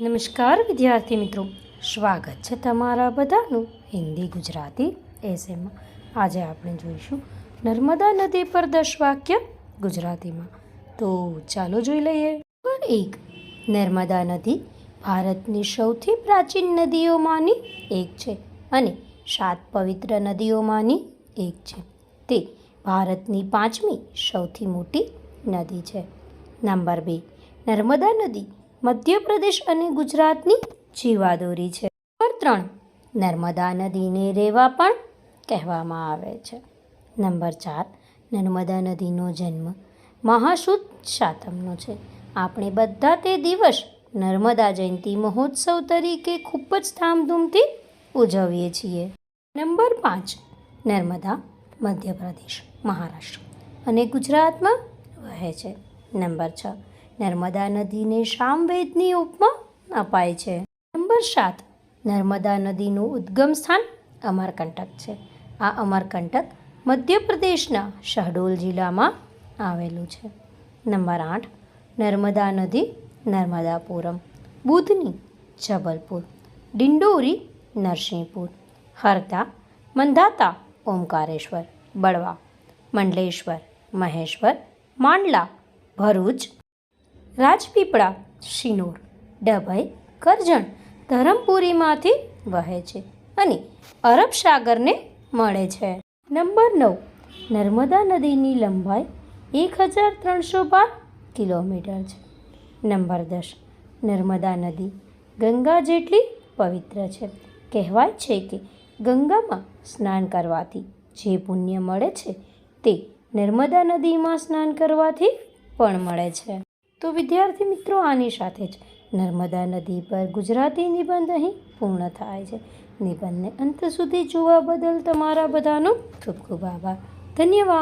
નમસ્કાર, વિદ્યાર્થી મિત્રો. સ્વાગત છે તમારા બધાનું હિન્દી ગુજરાતી એસેમાં આજે આપણે જોઈશું નર્મદા નદી પર દસ વાક્ય ગુજરાતીમાં. તો ચાલો જોઈ લઈએ. નંબર એક. નર્મદા નદી ભારતની સૌથી પ્રાચીન નદીઓમાંની એક છે અને સાત પવિત્ર નદીઓમાંની એક છે. તે ભારતની પાંચમી સૌથી મોટી નદી છે. નંબર બે. નર્મદા નદી મધ્યપ્રદેશ અને ગુજરાતની જીવાદોરી છે. નંબર ત્રણ, નર્મદા નદીને રેવા પણ કહેવામાં આવે છે. નંબર ચાર, નર્મદા નદીનો જન્મ મહાસુદ સાતમનો છે. આપણે બધા તે દિવસ નર્મદા જયંતિ મહોત્સવ તરીકે ખૂબ જ ધામધૂમથી ઉજવીએ છીએ. નંબર પાંચ, નર્મદા મધ્યપ્રદેશ, મહારાષ્ટ્ર અને ગુજરાતમાં વહે છે. નંબર છ નર્મદા નદીને સામવેદની ઉપમા અપાય છે. નંબર સાત, નર્મદા નદીનું ઉદ્ગમ સ્થાન અમરકંટક છે. આ અમરકંટક મધ્યપ્રદેશના શહડોલ જિલ્લામાં આવેલું છે. નંબર આઠ, નર્મદા નદી, નર્મદાપુરમ, બુધની જબલપુર, ડિંડોરી, નરસિંહપુર હરતા મંધાતા ઓમકારેશ્વર, બળવા, મંડલેશ્વર, મહેશ્વર, માંડલા, ભરૂચ રાજપીપળા, શિનોર, ડભઈ, કરજણ ધરમપુરીમાંથી વહે છે અને અરબ સાગરને મળે છે. નંબર નવ, નર્મદા નદીની લંબાઈ એક હજાર ત્રણસો બાર કિલોમીટર છે. નંબર દસ, નર્મદા નદી ગંગા જેટલી પવિત્ર છે. કહેવાય છે કે ગંગામાં સ્નાન કરવાથી જે પુણ્ય મળે છે તે નર્મદા નદીમાં સ્નાન કરવાથી પણ મળે છે. તો વિદ્યાર્થી મિત્રો આની સાથે જ નર્મદા નદી પર ગુજરાતી નિબંધ અહીં પૂર્ણ થાય છે. નિબંધને અંત સુધી જોવા બદલ તમારા બધાનો ખૂબ ખૂબ આભાર. ધન્યવાદ.